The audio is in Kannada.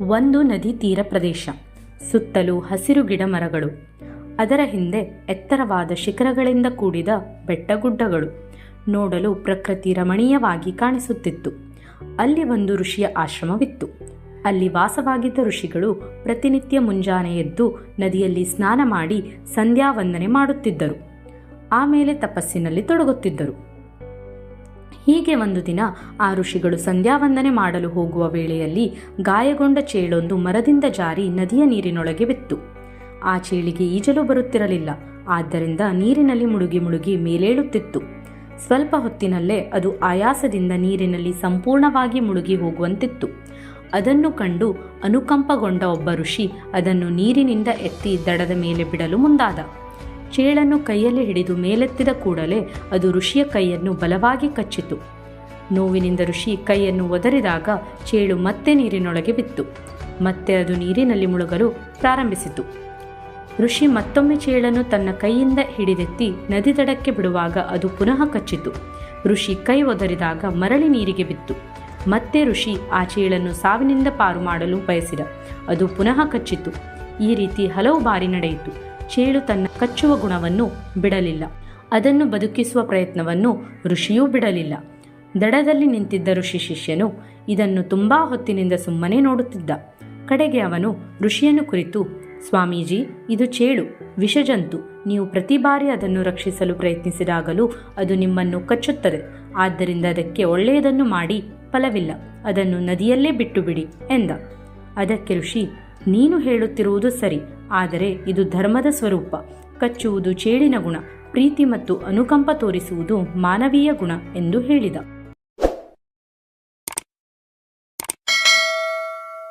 ಒಂದು ನದಿ ತೀರ ಪ್ರದೇಶ. ಸುತ್ತಲೂ ಹಸಿರು ಗಿಡ ಮರಗಳು ಅದರ ಹಿಂದೆ ಎತ್ತರವಾದ ಶಿಖರಗಳಿಂದ ಕೂಡಿದ ಬೆಟ್ಟಗುಡ್ಡಗಳು. ನೋಡಲು ಪ್ರಕೃತಿ ರಮಣೀಯವಾಗಿ ಕಾಣಿಸುತ್ತಿತ್ತು. ಅಲ್ಲಿ ಒಂದು ಋಷಿಯ ಆಶ್ರಮವಿತ್ತು. ಅಲ್ಲಿ ವಾಸವಾಗಿದ್ದ ಋಷಿಗಳು ಪ್ರತಿನಿತ್ಯ ಮುಂಜಾನೆ ಎದ್ದು ನದಿಯಲ್ಲಿ ಸ್ನಾನ ಮಾಡಿ ಸಂಧ್ಯಾ ವಂದನೆ ಮಾಡುತ್ತಿದ್ದರು ಆಮೇಲೆ ತಪಸ್ಸಿನಲ್ಲಿ ತೊಡಗುತ್ತಿದ್ದರು. ಹೀಗೆ ಒಂದು ದಿನ ಆ ಋಷಿಗಳು ಸಂಧ್ಯಾವಂದನೆ ಮಾಡಲು ಹೋಗುವ ವೇಳೆಯಲ್ಲಿ ಗಾಯಗೊಂಡ ಚೇಳೊಂದು ಮರದಿಂದ ಜಾರಿ ನದಿಯ ನೀರಿನೊಳಗೆ ಬಿತ್ತು. ಆ ಚೇಳಿಗೆ ಈಜಲು ಬರುತ್ತಿರಲಿಲ್ಲ. ಆದ್ದರಿಂದ ನೀರಿನಲ್ಲಿ ಮುಳುಗಿ ಮುಳುಗಿ ಮೇಲೇಳುತ್ತಿತ್ತು. ಸ್ವಲ್ಪ ಹೊತ್ತಿನಲ್ಲೇ ಅದು ಆಯಾಸದಿಂದ ನೀರಿನಲ್ಲಿ ಸಂಪೂರ್ಣವಾಗಿ ಮುಳುಗಿ ಹೋಗುವಂತಿತ್ತು. ಅದನ್ನು ಕಂಡು ಅನುಕಂಪಗೊಂಡ ಒಬ್ಬ ಋಷಿ ಅದನ್ನು ನೀರಿನಿಂದ ಎತ್ತಿ ದಡದ ಮೇಲೆ ಬಿಡಲು ಮುಂದಾದ. ಚೇಳನ್ನು ಕೈಯಲ್ಲಿ ಹಿಡಿದು ಮೇಲೆತ್ತಿದ ಕೂಡಲೇ ಅದು ಋಷಿಯ ಕೈಯನ್ನು ಬಲವಾಗಿ ಕಚ್ಚಿತು. ನೋವಿನಿಂದ ಋಷಿ ಕೈಯನ್ನು ಒದರಿದಾಗ ಚೇಳು ಮತ್ತೆ ನೀರಿನೊಳಗೆ ಬಿತ್ತು. ಮತ್ತೆ ಅದು ನೀರಿನಲ್ಲಿ ಮುಳುಗಲು ಪ್ರಾರಂಭಿಸಿತು. ಋಷಿ ಮತ್ತೊಮ್ಮೆ ಚೇಳನ್ನು ತನ್ನ ಕೈಯಿಂದ ಹಿಡಿದೆತ್ತಿ ನದಿ ದಡಕ್ಕೆ ಬಿಡುವಾಗ ಅದು ಪುನಃ ಕಚ್ಚಿತು. ಋಷಿ ಕೈ ಒದರಿದಾಗ ಮರಳಿ ನೀರಿಗೆ ಬಿತ್ತು. ಮತ್ತೆ ಋಷಿ ಆ ಚೇಳನ್ನು ಸಾವಿನಿಂದ ಪಾರು ಮಾಡಲು ಬಯಸಿದ. ಅದು ಪುನಃ ಕಚ್ಚಿತು. ಈ ರೀತಿ ಹಲವು ಬಾರಿ ನಡೆಯಿತು. ಚೇಳು ತನ್ನ ಕಚ್ಚುವ ಗುಣವನ್ನು ಬಿಡಲಿಲ್ಲ. ಅದನ್ನು ಬದುಕಿಸುವ ಪ್ರಯತ್ನವನ್ನು ಋಷಿಯೂ ಬಿಡಲಿಲ್ಲ. ದಡದಲ್ಲಿ ನಿಂತಿದ್ದ ಋಷಿ ಶಿಷ್ಯನು ಇದನ್ನು ತುಂಬಾ ಹೊತ್ತಿನಿಂದ ಸುಮ್ಮನೆ ನೋಡುತ್ತಿದ್ದ. ಕಡೆಗೆ ಅವನು ಋಷಿಯನ್ನು ಕುರಿತು, ಸ್ವಾಮೀಜಿ, ಇದು ಚೇಳು ವಿಷಜಂತು. ನೀವು ಪ್ರತಿ ಬಾರಿ ಅದನ್ನು ರಕ್ಷಿಸಲು ಪ್ರಯತ್ನಿಸಿದಾಗಲೂ ಅದು ನಿಮ್ಮನ್ನು ಕಚ್ಚುತ್ತದೆ. ಆದ್ದರಿಂದ ಅದಕ್ಕೆ ಒಳ್ಳೆಯದನ್ನು ಮಾಡಿ, ಫಲವಿಲ್ಲ. ಅದನ್ನು ನದಿಯಲ್ಲೇ ಬಿಟ್ಟು ಬಿಡಿ ಎಂದ. ಅದಕ್ಕೆ ಋಷಿ, ನೀನು ಹೇಳುತ್ತಿರುವುದು ಸರಿ. ಆದರೆ ಇದು ಧರ್ಮದ ಸ್ವರೂಪ. ಕಚ್ಚುವುದು ಚೇಳಿನ ಗುಣ, ಪ್ರೀತಿ ಮತ್ತು ಅನುಕಂಪ ತೋರಿಸುವುದು ಮಾನವೀಯ ಗುಣ ಎಂದು ಹೇಳಿದ.